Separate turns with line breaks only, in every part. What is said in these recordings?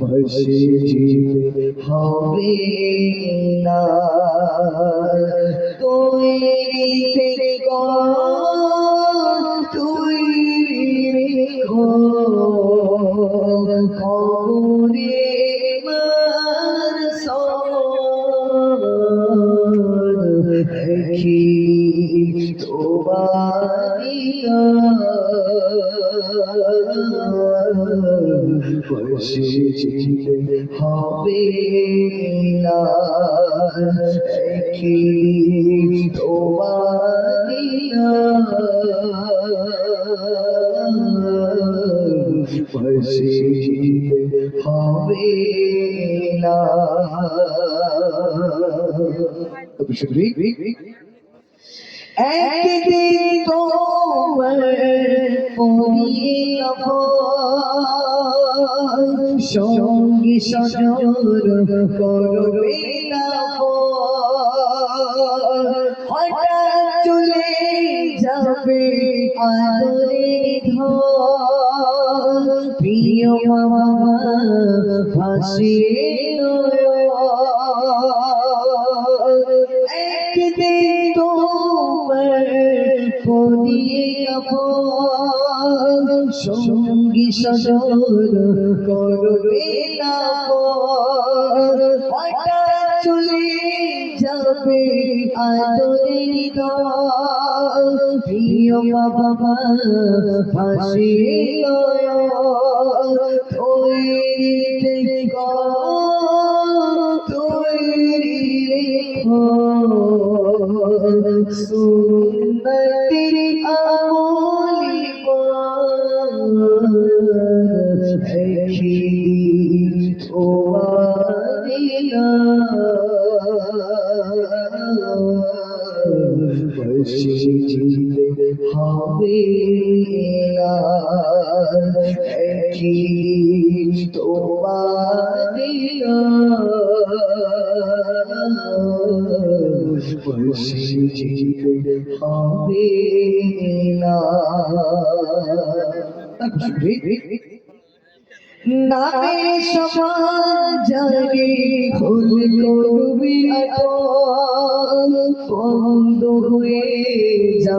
বসে হবে না তৈরি থেকে হবে না কি হবে না একদিন তোমার পরিয়ে সঙ্গী সজর করবে হঠাৎ চলে যাবে আদরের ধর। প্রিয় মামা ফাঁসিয়ে পরিয়ে সঙ্গী সজর করবে চলে যাবে আদরের প্রিয় বাবা তৈরি থেকে তৈরি সুন্দর বসে জিতে হবে তোমারিলা বসে জিতে হবে না নামে বন্ধ হয়ে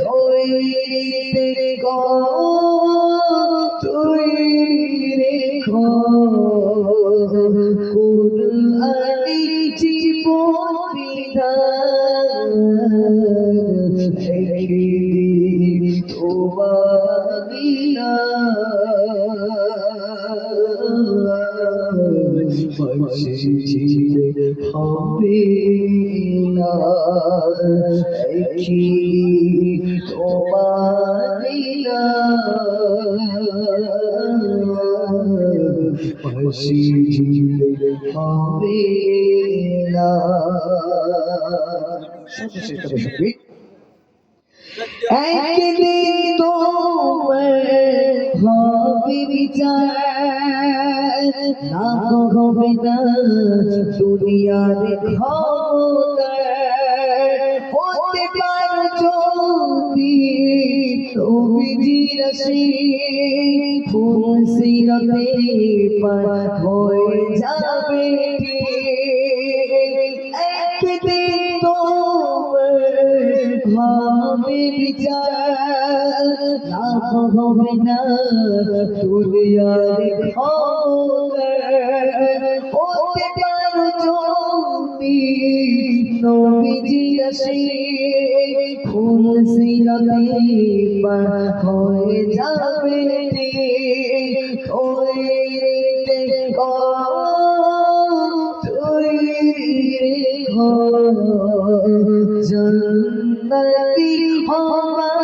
তৈরি তৈরি বসে জিতে হবে না বসে হবে না একদিন তোমার হবে বিচার না হবে না দুনিয়ার হতে পারো যদি তুমি জিরসি হবে না দুনিয়ার খবর পারো জন্নতি হবার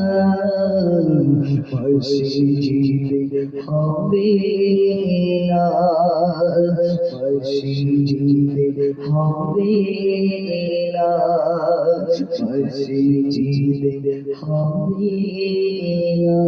ফাঁসি জিতে হবে না ফাঁসি জিতে হবে না ফাঁসি জিতে হবে না